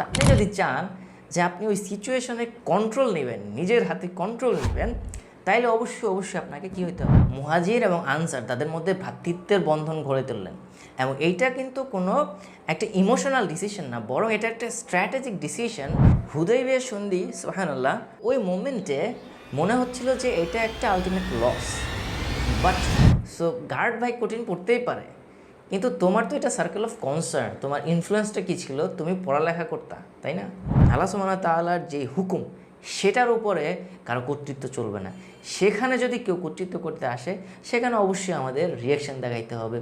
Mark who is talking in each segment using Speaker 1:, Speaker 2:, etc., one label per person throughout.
Speaker 1: তো আপনি যদি চান যে আপনি ওই সিচুয়েশনে কন্ট্রোল নেবেন, নিজের হাতে কন্ট্রোল নেবেন, তাইলে অবশ্যই অবশ্যই আপনাকে কী হতে হবে? মুহাজির এবং আনসার, তাদের মধ্যে ভ্রাতৃত্বের বন্ধন গড়ে তুললেন। এবং এইটা কিন্তু কোনো একটা ইমোশনাল ডিসিশন না, বরং এটা একটা স্ট্র্যাটেজিক ডিসিশন হুদয়বিয়া সন্ধি সোহানুল্লাহ ওই মোমেন্টে মনে হচ্ছিল যে এটা একটা আলটিমেট লস বাট সো গার্ড ভাই কঠিন পড়তেই পারে। কিন্তু তোমার তো এটা সার্কেল অফ কনসার্ন তোমার ইনফ্লুয়েন্সটা কী ছিল? তুমি পড়ালেখা করতা, তাই না? আল্লাহ সুমানা তাআলার যে হুকুম, সেটার উপরে কারও কর্তৃত্ব চলবে না। সেখানে যদি কেউ কর্তৃত্ব করতে আসে, সেখানে অবশ্যই আমাদের রিয়াকশন দেখাইতে হবে।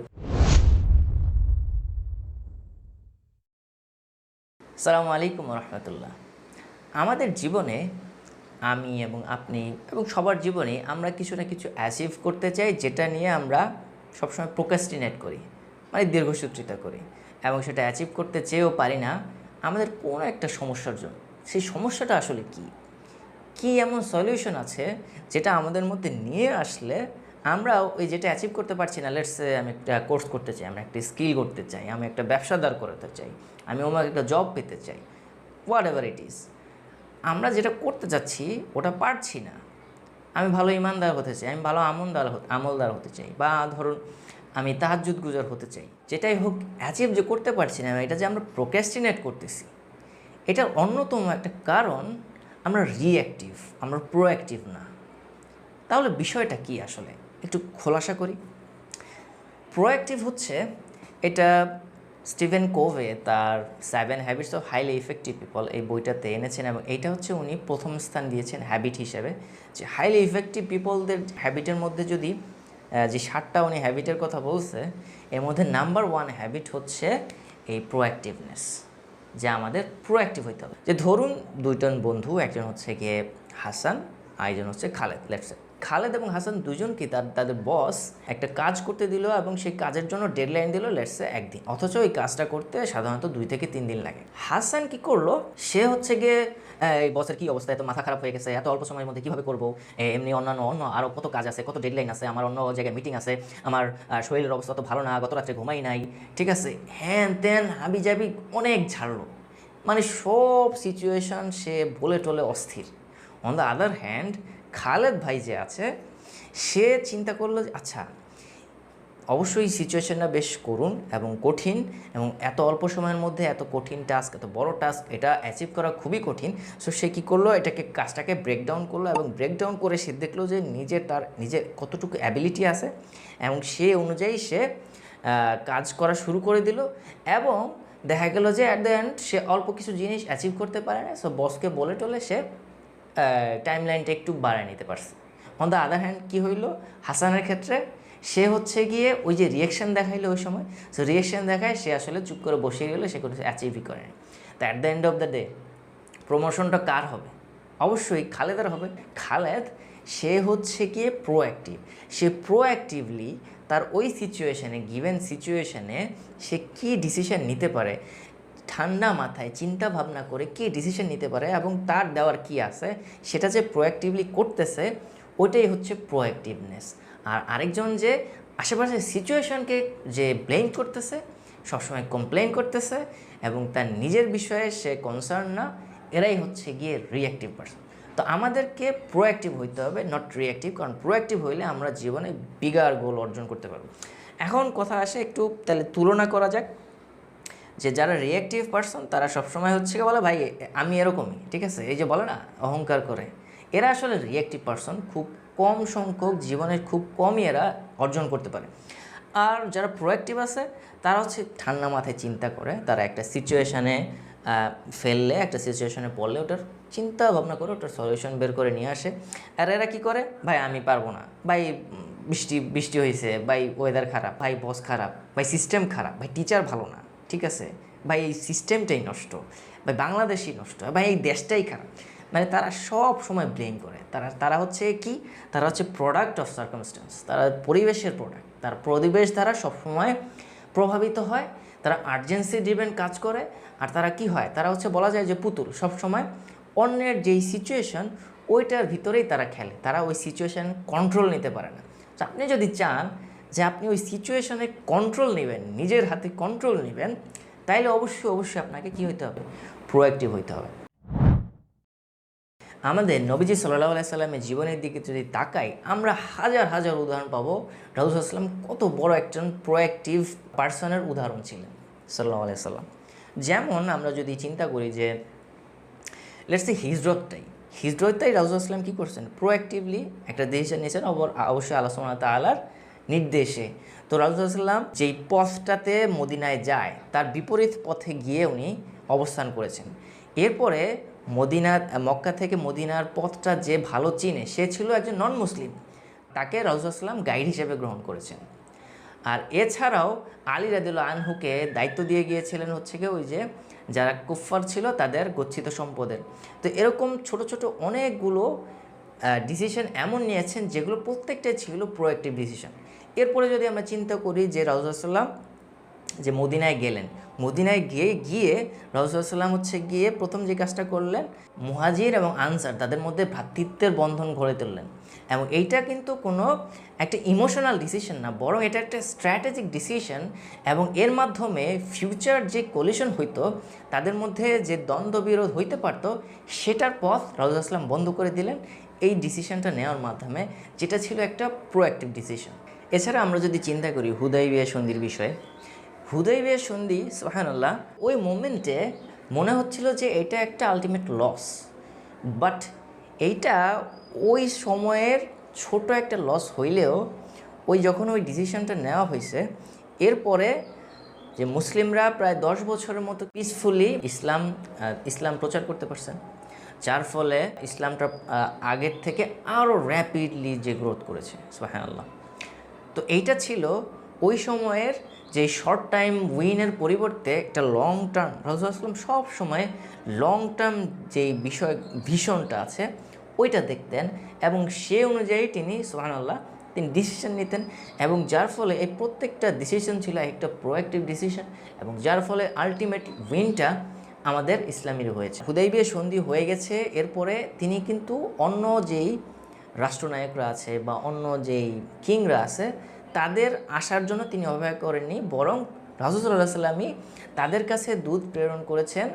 Speaker 1: সালামু আলাইকুম রহমতুল্লাহ। আমাদের জীবনে আমি এবং আপনি এবং সবার জীবনে আমরা কিছু না কিছু অ্যাচিভ করতে চাই, যেটা নিয়ে আমরা সবসময় প্রোকাস্টিনেট করি। মানে দীর্ঘসূত্রিতা করি এবং সেটা অ্যাচিভ করতে চেয়েও পারি না, আমাদের কোনো একটা সমস্যার জন্য। সেই সমস্যাটা আসলে কী? কী এমন সলিউশন আছে যেটা আমাদের মধ্যে নিয়ে আসলে আমরা ওই যেটা অ্যাচিভ করতে পারছি না লেটসে আমি একটা কোর্স করতে চাই, আমি একটা স্কিল করতে চাই, আমি একটা ব্যবসা দাঁড় করাতে চাই, আমি আমার একটা জব পেতে চাই হোয়াট এভার ইট ইজ আমরা যেটা করতে চাচ্ছি ওটা পারছি না। আমি ভালো ইমানদার হতে চাই, আমি ভালো আমলদার আমলদার হতে চাই বা ধরুন আমি তাহাজুদ গুজার হতে চাই। যেটাই হোক অ্যাচিভ যে করতে পারছি না, এটা যে আমরা প্রোক্যাস্টিনেট করতেছি, এটার অন্যতম একটা কারণ, আমরা রিঅ্যাক্টিভ আমরা প্রোঅ্যাক্টিভ না। তাহলে বিষয়টা কি আসলে? একটু খোলাসা করি। প্রোঅ্যাক্টিভ হচ্ছে, এটা স্টিভেন কোভে তার seven habits of highly effective people এই বইটাতে এনেছেন এবং এইটা হচ্ছে উনি প্রথম স্থান দিয়েছেন হ্যাবিট হিসেবে। যে হাইলি ইফেক্টিভ পিপলদের হ্যাবিটের মধ্যে যদি যে সাতটা উনি হ্যাবিটের কথা বলছে, এর মধ্যে নাম্বার ওয়ান হ্যাবিট হচ্ছে এই প্রোঅ্যাক্টিভনেস যে আমাদের প্রোঅ্যাক্টিভ হইতে হবে। যে ধরুন দুইজন বন্ধু, একজন হচ্ছে গিয়ে হাসান, আরেকজন হচ্ছে খালেদ লেটসে খালেদ এবং হাসান দুজনকে তার, তাদের বস একটা কাজ করতে দিল এবং সেই কাজের জন্য ডেডলাইন দিল লেটসে একদিন। অথচ ওই কাজটা করতে সাধারণত দুই থেকে তিন দিন লাগে। হাসান কি করল? সে হচ্ছে গিয়ে, এই বসের কি অবস্থা? এত মাথা খারাপ হয়ে গেছে, এত অল্প সময়ের মধ্যে কীভাবে করব? এমনি অন্যান্য, অন্য আরও কত কাজ আছে, কত ডেডলাইন আছে, আমার অন্য জায়গায় মিটিং আছে, আমার শরীরের অবস্থা তো ভালো না, গত রাত্রে ঘুমাই নাই। ঠিক আছে, হ্যান ত্যান, হাবি জাবি অনেক ঝাড়লো। মানে সব সিচুয়েশন সে বলে টলে অস্থির। On the other hand Khaled ভাই যে আছে, সে চিন্তা করল যে আচ্ছা অবশ্যই সিচুয়েশনটা বেশ করুন এবং কঠিন এবং এত অল্প সময়ের মধ্যে এত কঠিন টাস্ক এত বড় টাস্ক এটা অ্যাচিভ করা খুবই কঠিন। সো সে কী করল? এটাকে কাজটাকে ব্রেকডাউন করল এবং ব্রেকডাউন করে সে দেখল যে নিজের তার নিজের কতটুকু অ্যাবিলিটি আছে এবং সে অনুযায়ী সে কাজ করা শুরু করে দিল এবং দেখা গেল যে অ্যাট দ্য এন্ড সে অল্প কিছু জিনিস অ্যাচিভ করতে পারে না। সো বসকে বলে টলে সে টাইম লাইনটা একটু বাড়ায় নিতে পারছে। অন দ্য আদার হ্যান্ড কী হইল? হাসানের ক্ষেত্রে সে হচ্ছে গিয়ে ওই যে রিয়েকশন দেখাইলো ওই সময় সো রিয়েকশন দেখায় সে আসলে চুপ করে বসে গেলো সে কোনো অ্যাচিভই করেনি। তো at the end of the day প্রমোশনটা কার হবে? অবশ্যই খালেদার হবে। খালেদ, সে হচ্ছে গিয়ে প্রোঅ্যাক্টিভ সে প্রোঅ্যাক্টিভলি তার ওই সিচুয়েশানে গিভেন সিচুয়েশানে সে কী ডিসিশন নিতে পারে ঠান্ডা মাথায় চিন্তা ভাবনা করে কী ডিসিশন নিতে পারে এবং তার দেওয়ার কি আছে, সেটা যে প্রোঅ্যাক্টিভলি করতেছে, ওইটাই হচ্ছে প্রোঅ্যাক্টিভনেস আর আরেকজন যে আশেপাশের সিচুয়েশনকে যে ব্লেম করতেছে, সবসময় কমপ্লেন করতেছে এবং তার নিজের বিষয়ে সে কনসার্ন না, এরাই হচ্ছে গিয়ে রিঅ্যাক্টিভ পার্সন তো আমাদেরকে প্রোঅ্যাক্টিভ হইতে হবে নট রিয়াক্টিভ কারণ প্রোয়াক্টিভ হইলে আমরা জীবনে বিগার গোল অর্জন করতে পারব। এখন কথা আসে একটু তাহলে তুলনা করা যাক। যে যারা রিয়েক্টিভ পার্সন তারা সবসময় হচ্ছে কি বলে, ভাই, আমি এরকমই, ঠিক আছে? এই যে বলে না, অহংকার করে। এরা আসলে রিয়েক্টিভ পার্সন খুব কম সংখ্যক জীবনের খুব কমই এরা অর্জন করতে পারে। আর যারা প্রোঅ্যাক্টিভ আছে, তারা হচ্ছে ঠান্ডা মাথায় চিন্তা করে, তারা একটা সিচুয়েশানে ফেললে, একটা সিচুয়েশনে পড়লে, ওটার চিন্তা ভাবনা করে, ওটার সলিউশন বের করে নিয়ে আসে। আর এরা কি করে? ভাই, আমি পারব না। ভাই, বৃষ্টি বৃষ্টি হয়েছে ভাই ওয়েদার খারাপ, ভাই বস খারাপ, ভাই সিস্টেম খারাপ, ভাই টিচার ভালো না। ঠিক আছে? ভাই এই সিস্টেমটাই নষ্ট ভাই বাংলাদেশই নষ্ট ভাই এই দেশটাই খারাপ। মানে তারা সব সময় ব্লেম করে। তারা তারা হচ্ছে কি? তারা হচ্ছে প্রোডাক্ট অফ সার্কামস্টেন্স তারা পরিবেশের প্রোডাক্ট তার পরিবেশ দ্বারা সবসময় প্রভাবিত হয়। তারা আর্জেন্সি ড্রিভেন কাজ করে। আর তারা কি হয়? তারা হচ্ছে বলা যায় যে পুতুল। সবসময় অন্যের যেই সিচুয়েশন ওইটার ভিতরেই তারা খেলে। তারা ওই সিচুয়েশন কন্ট্রোল নিতে পারে না। আপনি যদি চান যে আপনি ওই সিচুয়েশনে কন্ট্রোল নেবেন, নিজের হাতে কন্ট্রোল নেবেন, তাইলে অবশ্যই অবশ্যই আপনাকে কী হতে হবে? প্রোয়াক্টিভ হইতে হবে। আমাদের নবীজি সাল্লাহ সাল্লামের জীবনের দিকে যদি তাকাই, আমরা হাজার হাজার উদাহরণ পাবো। রাজুসাল্লাম কত বড় একজন প্রোয়াক্টিভ পার্সনের উদাহরণ ছিলেন সাল্লাহ সাল্লাম। যেমন আমরা যদি চিন্তা করি যে লেটস হিজরতটাই। হিজরতটাই রাজুসাল্লাম কী করছেন? প্রোয়াক্টিভলি একটা ডিসিশন নিয়েছেন অবশ্যই আলোচনা তালার নির্দেশে। তো রাজুসাল্লাম যেই পথটাতে মদিনায় যায়, তার বিপরীত পথে গিয়ে উনি অবস্থান করেছেন। এরপরে মদিনা, মক্কা থেকে মদিনার পথটা যে ভালো চিনে, সে ছিল একজন নন মুসলিম তাকে রাজুসাল্লাম গাইড হিসেবে গ্রহণ করেছেন। আর এছাড়াও আলী রাদিউল্লাহ আনহুকে দায়িত্ব দিয়ে গিয়েছিলেন হচ্ছে কি ওই যে যারা কুফফার ছিল, তাদের গচ্ছিত সম্পদের। তো এরকম ছোট ছোট অনেকগুলো ডিসিশন এমন নিয়েছেন যেগুলো প্রত্যেকটাই ছিল প্রোয়েক্টিভ ডিসিশন এরপরে যদি আমরা চিন্তা করি যে রাজুসাল্লাম যে মদিনায় গেলেন, মদিনায় গিয়ে গিয়ে রসুলাম হচ্ছে গিয়ে প্রথম যে কাজটা করলেন, মুহাজির এবং আনসার তাদের মধ্যে ভ্রাতৃত্বের বন্ধন গড়ে তুললেন। এবং এইটা কিন্তু কোনো একটা ইমোশনাল ডিসিশন না, বরং এটা একটা স্ট্র্যাটেজিক ডিসিশন এবং এর মাধ্যমে ফিউচার যে কলিশন হইতো, তাদের মধ্যে যে দ্বন্দ্ব বিরোধ হইতে পারত, সেটার পথ রাজুলাম বন্ধ করে দিলেন। এই ডিসিশনটা নেওয়ার মাধ্যমে যেটা ছিল একটা প্রোঅ্যাক্টিভ ডিসিশন। এছাড়া আমরা যদি চিন্তা করি হুদয় বিয়ে সন্ধির বিষয়ে হুদয়বিয়া সন্ধি সোহানুল্লাহ ওই মোমেন্টে মনে হচ্ছিল যে এটা একটা আলটিমেট লস বাট এইটা ওই সময়ের ছোট একটা লস হইলেও ওই যখন ওই ডিসিশনটা নেওয়া হয়েছে এরপরে যে মুসলিমরা প্রায় দশ বছরের মতো পিসফুলি ইসলাম ইসলাম প্রচার করতে পারছেন যার ফলে ইসলামটা আগের থেকে আরও র্যাপিডলি যে গ্রোথ করেছে সোহান আল্লাহ তো এইটা ছিল ওই সময়ের যে শর্ট টাইম উইনের পরিবর্তে একটা লং টার্ম রাজুল আসলাম, সব সময় লং টার্ম যে বিষয়, ভীষণটা আছে, ওইটা দেখতেন এবং সে অনুযায়ী তিনি সোহান আল্লাহ তিনি ডিসিশন নিতেন এবং যার ফলে এই প্রত্যেকটা ডিসিশন ছিল একটা প্রোয়াক্টিভ ডিসিশন এবং যার ফলে আলটিমেট উইনটা আমাদের ইসলামীর হয়েছে। হুদাইবিয়া সন্ধি হয়ে গেছে, এরপরে তিনি কিন্তু অন্য যেই রাষ্ট্রনায়করা আছে বা অন্য যেই কিংরা আছে, তাদের আসার জন্য তিনি অপেক্ষা করেননি, বরং রাজুসাল্লাহ সাল্লামই তাদের কাছে দুধ প্রেরণ করেছেন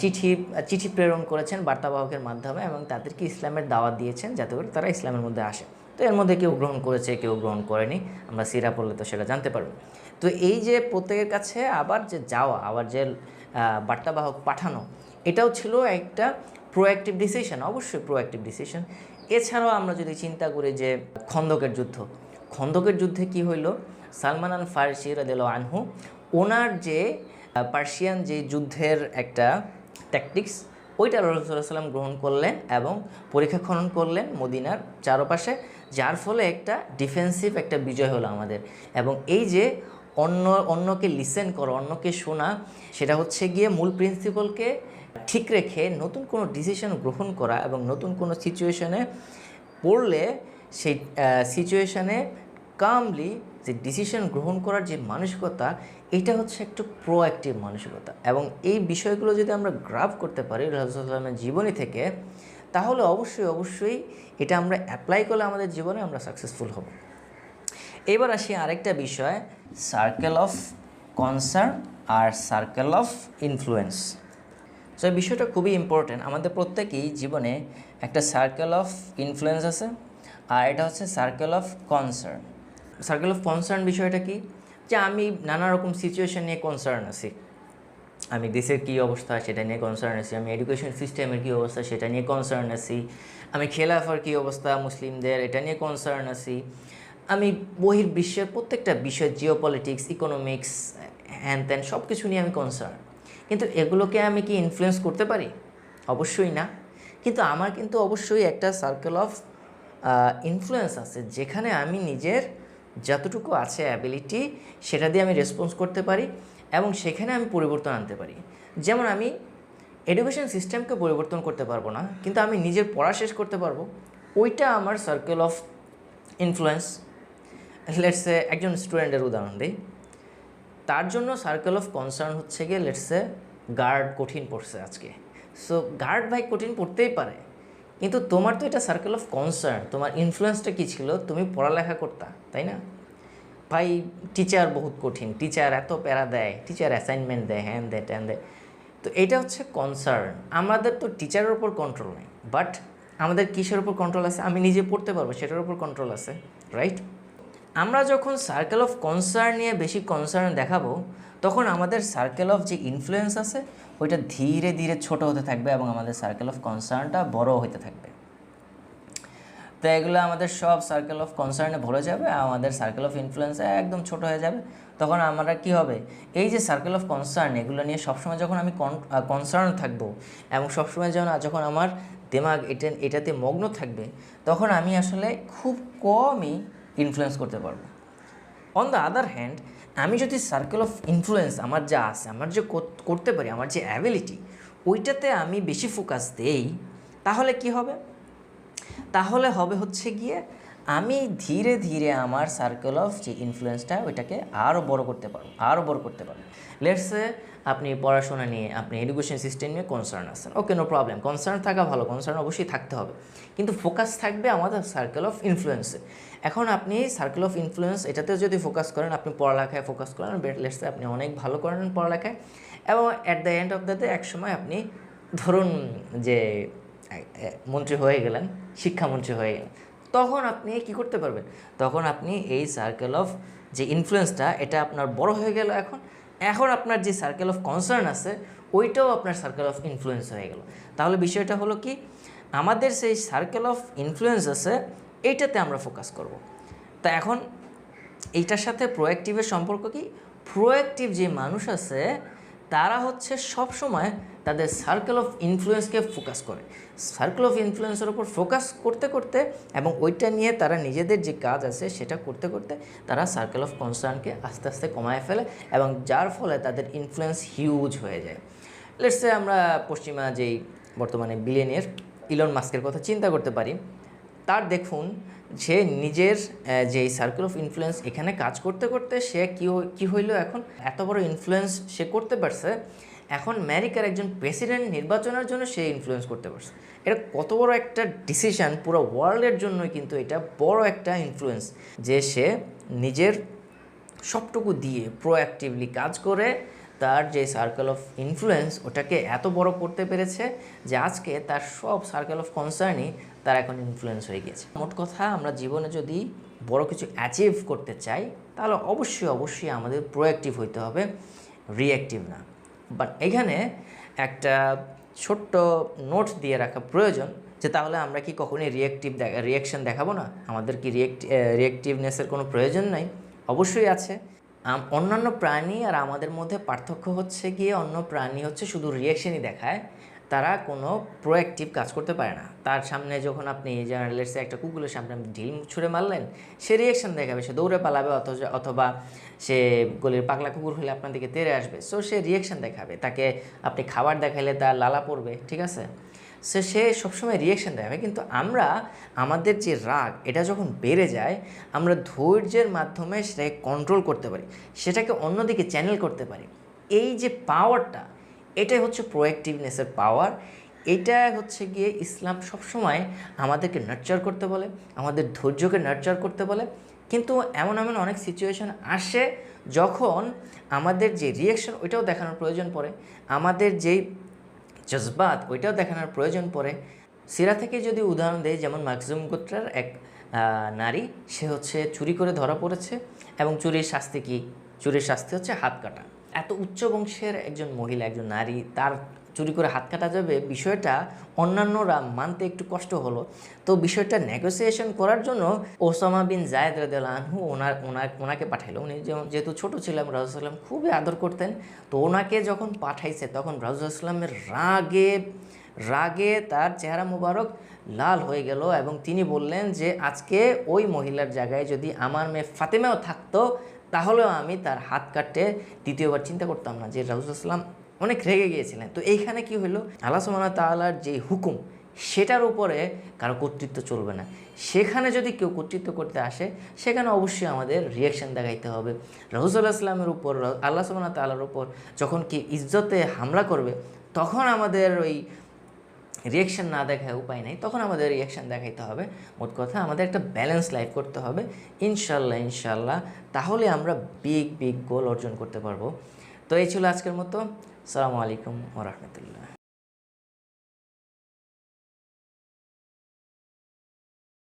Speaker 1: চিঠি চিঠি প্রেরণ করেছেন বার্তাবাহকের মাধ্যমে এবং তাদেরকে ইসলামের দাওয়াত দিয়েছেন যাতে করে তারা ইসলামের মধ্যে আসে। তো এর মধ্যে কেউ গ্রহণ করেছে, কেউ গ্রহণ করেনি, আমরা সিরা পড়লে তো সেটা জানতে পারব। তো এই যে প্রত্যেকের কাছে আবার যে যাওয়া, আবার যে বার্তাবাহক পাঠানো, এটাও ছিল একটা প্রোঅ্যাক্টিভ ডিসিশন অবশ্যই প্রোঅ্যাক্টিভ ডিসিশন এছাড়াও আমরা যদি চিন্তা করি যে খন্দকের যুদ্ধ, খন্দকের যুদ্ধে কি হইল? সালমান আল ফারসি রাদিল আনহু, ওনার যে পার্সিয়ান যে যুদ্ধের একটা ট্যাকটিক্স ওইটা রসুল্লাহ সাল্লাম গ্রহণ করলেন এবং পরীক্ষা খনন করলেন মদিনার চারপাশে, যার ফলে একটা ডিফেন্সিভ একটা বিজয় হলো আমাদের। এবং এই যে অন্য, অন্যকে লিসেন করো, অন্যকে শোনা, সেটা হচ্ছে গিয়ে মূল প্রিন্সিপালকে ঠিক রেখে নতুন কোনো ডিসিশন গ্রহণ করা এবং নতুন কোনো সিচুয়েশনে পড়লে সেই সিচুয়েশনে কামলি যে ডিসিশন গ্রহণ করার যে মানসিকতা, এটা হচ্ছে একটু প্রোঅ্যাক্টিভ মানসিকতা। এবং এই বিষয়গুলো যদি আমরা গ্রাফ করতে পারি রাজুসাল্লামের জীবনী থেকে, তাহলে অবশ্যই অবশ্যই এটা আমরা অ্যাপ্লাই করলে আমাদের জীবনে আমরা সাকসেসফুল হব। এবার আসি আরেকটা বিষয় সার্কেল অফ কনসার্ন আর সার্কেল অফ ইনফ্লুয়েন্স সো এই বিষয়টা খুবই ইম্পর্ট্যান্ট আমাদের প্রত্যেকেই জীবনে একটা সার্কেল অফ ইনফ্লুয়েন্স আছে, আর এটা হচ্ছে circle of concern circle of concern বিষয়টা কি? যে আমি নানা রকম সিচুয়েশন নিয়ে কনসার্ন আছি। আমি দেশের কী অবস্থা সেটা নিয়ে কনসার্ন আছি, আমি এডুকেশন সিস্টেমের কী অবস্থা সেটা নিয়ে কনসার্ন আছি, আমি খেলাফার কী অবস্থা মুসলিমদের এটা নিয়ে কনসার্ন আছি, আমি বহির বিশ্বের প্রত্যেকটা বিষয় জিও পলিটিক্স ইকোনমিক্স হ্যান ত্যান সব কিছু নিয়ে আমি কনসার্ন কিন্তু এগুলোকে আমি কি ইনফ্লুয়েন্স করতে পারি? অবশ্যই না। কিন্তু আমার কিন্তু অবশ্যই একটা সার্কেল অফ ইনফ্লুয়েন্স আছে, যেখানে আমি নিজের যতটুকু আছে অ্যাবিলিটি সেটা দিয়ে আমি রেসপন্স করতে পারি এবং সেখানে আমি পরিবর্তন আনতে পারি। যেমন আমি এডুকেশন সিস্টেমকে পরিবর্তন করতে পারব না, কিন্তু আমি নিজের পড়া শেষ করতে পারব, ওইটা আমার সার্কেল অফ ইনফ্লুয়েন্স লেটসে একজন স্টুডেন্টের উদাহরণ দিই। তার জন্য সার্কেল অফ কনসার্ন হচ্ছে গিয়ে লেটসে গার্ড কঠিন পড়ছে আজকে। সো গার্ড ভাই কঠিন পড়তেই পারে, কিন্তু তোমার তো এটা সার্কেল অফ কনসার্ন তোমার ইনফ্লুয়েন্সটা কী ছিল? তুমি পড়ালেখা করতা, তাই না? ভাই টিচার বহুত কঠিন টিচার এত প্যারা দেয় টিচার অ্যাসাইনমেন্ট দেয় হ্যান দেয় ট্যান দেয়। তো এটা হচ্ছে কনসার্ন আমাদের তো টিচারের ওপর কন্ট্রোল নেই বাট আমাদের কিসের ওপর কন্ট্রোল আছে? আমি নিজে পড়তে পারব, সেটার ওপর কন্ট্রোল আছে রাইট আমরা যখন সার্কেল অফ কনসার্ন নিয়ে বেশি কনসার্ন দেখাবো, তখন আমাদের সার্কেল অফ যে ইনফ্লুয়েন্স আছে, ওইটা ধীরে ধীরে ছোট হতে থাকবে এবং আমাদের সার্কেল অফ কনসার্নটা বড় হতে থাকবে। তো এগুলো আমাদের সব সার্কেল অফ কনসার্নে ভরে যাবে আমাদের সার্কেল অফ ইনফ্লুয়েন্স একদম ছোট হয়ে যাবে। তখন আমরা কি হবে? এই যে সার্কেল অফ কনসার্ন এগুলো নিয়ে সবসময় যখন আমি কনসার্ন থাকব, এবং সবসময় যখন যখন আমার দিমাগ এটা, এটাতে মগ্ন থাকবে, তখন আমি আসলে খুব কমই ইনফ্লুয়েন্স করতে পারব। অন দ্য আদার হ্যান্ড আমি যদি সার্কেল অফ ইনফ্লুয়েন্স আমার যা আছে, আমার যে করতে পারি, আমার যে অ্যাবিলিটি ওইটাতে আমি বেশি ফোকাস দেই, তাহলে কি হবে? তাহলে হবে হচ্ছে গিয়ে আমি ধীরে ধীরে আমার সার্কেল অফ যে ইনফ্লুয়েন্সটা ওইটাকে আরও বড় করতে পারব আরও বড় করতে পারব। লেটসে আপনি পড়াশোনা নিয়ে, আপনি এডুকেশন সিস্টেম নিয়ে কনসার্ন আছেন। ওকে নো প্রবলেম কনসার্ন থাকা ভালো কনসার্ন অবশ্যই থাকতে হবে। কিন্তু ফোকাস থাকবে আমাদের সার্কেল অফ ইনফ্লুয়েন্সে এখন আপনি সার্কেল অফ ইনফ্লুয়েন্স এটাতেও যদি ফোকাস করেন, আপনি পড়ালেখায় ফোকাস করেন লেটসে আপনি অনেক ভালো করেন পড়ালেখায়, এবং at the end of the day একসময় আপনি ধরুন যে মন্ত্রী হয়ে গেলেন শিক্ষামন্ত্রী হয়ে গেলেন। তখন আপনি কি করতে পারবেন? তখন আপনি এই সার্কেল অফ যে ইনফ্লুয়েন্সটা এটা আপনার বড় হয়ে গেল এখন। এখন আপনার যে সার্কেল অফ কনসার্ন আছে, ওইটাও আপনার সার্কেল অফ ইনফ্লুয়েন্স হয়ে গেল। তাহলে বিষয়টা হলো কি? আমাদের সেই সার্কেল অফ ইনফ্লুয়েন্স আছে, এইটাতে আমরা ফোকাস করব। তা এখন এইটার সাথে প্রোয়াক্টিভের সম্পর্ক কি? প্রোয়াক্টিভ যে মানুষ আছে, তারা হচ্ছে সব সময় তাদের সার্কেল অফ ইনফ্লুয়েন্সকে ফোকাস করে। সার্কেল অফ ইনফ্লুয়েন্সের ওপর ফোকাস করতে করতে এবং ওইটা নিয়ে তারা নিজেদের যে কাজ আছে সেটা করতে করতে তারা সার্কেল অফ কনসার্নকে আস্তে আস্তে কমায় ফেলে এবং যার ফলে তাদের ইনফ্লুয়েন্স হিউজ হয়ে যায়। লেটসে আমরা পশ্চিমা যেই বর্তমানে বিলিয়নের ইলন মাস্কের কথা চিন্তা করতে পারি। তার দেখুন, সে নিজের যে সার্কেল অফ ইনফ্লুয়েন্স এখানে কাজ করতে করতে সে কী কী হইল এখন? এত বড় ইনফ্লুয়েন্স সে করতে পারছে এখন আমেরিকার একজন প্রেসিডেন্ট নির্বাচনের জন্য সে ইনফ্লুয়েন্স করতে পারছে। এটা কত বড় একটা ডিসিশন পুরো ওয়ার্ল্ডের জন্যই কিন্তু এটা বড় একটা ইনফ্লুয়েন্স যে সে নিজের সবটুকু দিয়ে প্রোঅ্যাক্টিভলি কাজ করে তার যে সার্কেল অফ ইনফ্লুয়েন্স ওটাকে এত বড় করতে পেরেছে যে আজকে তার সব সার্কেল অফ কনসার্নই তার এখন ইনফ্লুয়েন্স হয়ে গেছে মোট কথা আমরা জীবনে যদি বড় কিছু অ্যাচিভ করতে চাই, তাহলে অবশ্যই অবশ্যই আমাদের প্রোঅ্যাক্টিভ হইতে হবে রিঅ্যাক্টিভ না। বাট এখানে একটা ছোট্ট নোট দিয়ে রাখা প্রয়োজন যে তাহলে আমরা কি কখনোই রিয়েক্টিভ রিয়েকশান দেখাবো না? আমাদের কি রিয়েক্ট রিয়েকটিভনেসের কোনো প্রয়োজন নাই? অবশ্যই আছে। অন্যান্য প্রাণী আর আমাদের মধ্যে পার্থক্য হচ্ছে গিয়ে অন্য প্রাণী হচ্ছে শুধু রিয়েকশানই দেখায়। তারা কোনো প্রোঅ্যাক্টিভ কাজ করতে পারে না। তার সামনে যখন আপনি জার্নালিস্টে একটা কুকুরের সামনে ঢিল ছুঁড়ে মারলেন, সে রিয়াকশন দেখাবে, সে দৌড়ে পালাবে অথচ অথবা সে গলির পাগলা কুকুর হলে আপনার দিকে তেড়ে আসবে। সো সে রিয়াকশন দেখাবে। তাকে আপনি খাবার দেখাইলে তার লালা পড়বে, ঠিক আছে? সে সে সবসময় রিয়েকশন দেখাবে। কিন্তু আমরা, আমাদের যে রাগ, এটা যখন বেড়ে যায়, আমরা ধৈর্যের মাধ্যমে সেটাকে কন্ট্রোল করতে পারি। সেটাকে অন্যদিকে চ্যানেল করতে পারি। এই যে পাওয়ারটা এটাই হচ্ছে প্রোয়েক্টিভনেসের পাওয়ার এটা হচ্ছে গিয়ে ইসলাম সবসময় আমাদেরকে নার্চার করতে বলে, আমাদের ধৈর্যকে নার্চার করতে বলে। কিন্তু এমন এমন অনেক সিচুয়েশন আসে যখন আমাদের যে রিয়েকশন ওইটাও দেখানোর প্রয়োজন পড়ে, আমাদের যেই জজবাত ওইটাও দেখানোর প্রয়োজন পড়ে। সিরা থেকে যদি উদাহরণ দেয় যেমন মাকজুম গোত্রার এক নারী, সে হচ্ছে চুরি করে ধরা পড়েছে এবং চুরির শাস্তি কি? চুরির শাস্তি হচ্ছে হাত কাটা। এত উচ্চ বংশের একজন মহিলা, একজন নারী তার চুরি করে হাত কাটা যাবে বিষয়টা অন্যান্যরা মানতে একটু কষ্ট হলো। তো বিষয়টা নেগোসিয়েশন করার জন্য ওসামা বিন জায়দ রাদিয়াল আনহু ওনার ওনার, ওনাকে পাঠাইলো। উনি যেহেতু ছোটো ছিলাম রাজুসাল্লাম খুবই আদর করতেন। তো ওনাকে যখন পাঠাইছে, তখন রাজুসাল্লামের রাগে রাগে তার চেহারা মুবারক লাল হয়ে গেল এবং তিনি বললেন যে, আজকে ওই মহিলার জায়গায় যদি আমার মেয়ে ফাতেমাও থাকতো তাহলেও আমি তার হাত কাটতে দ্বিতীয়বার চিন্তা করতাম না যে রাজুসাল্লাম অনেক রেগে গিয়েছিলেন। তো এইখানে কি হলো? আল্লাহ ওয়া তাআলার যে হুকুম, সেটার উপরে কারও কর্তৃত্ব চলবে না। সেখানে যদি কেউ কর্তৃত্ব করতে আসে, সেখানে অবশ্যই আমাদের রিয়াকশন দেখাইতে হবে। রহুজুল্লাহ ইসলামের উপর, আল্লাহ সুবহানাহু ওয়া তাআলার উপর যখন কি ইজ্জতে হামলা করবে, তখন আমাদের ওই রিয়াকশন না দেখায় উপায় নেই, তখন আমাদের রিয়েকশান দেখাইতে হবে। মোট কথা আমাদের একটা ব্যালেন্স লাইফ করতে হবে। ইনশাল্লাহ ইনশাল্লাহ, তাহলে আমরা বিগ বিগ গোল অর্জন করতে পারব। তো এই ছিল আজকের মতো। সালামু আলাইকুম ওরহমতুল্লাহ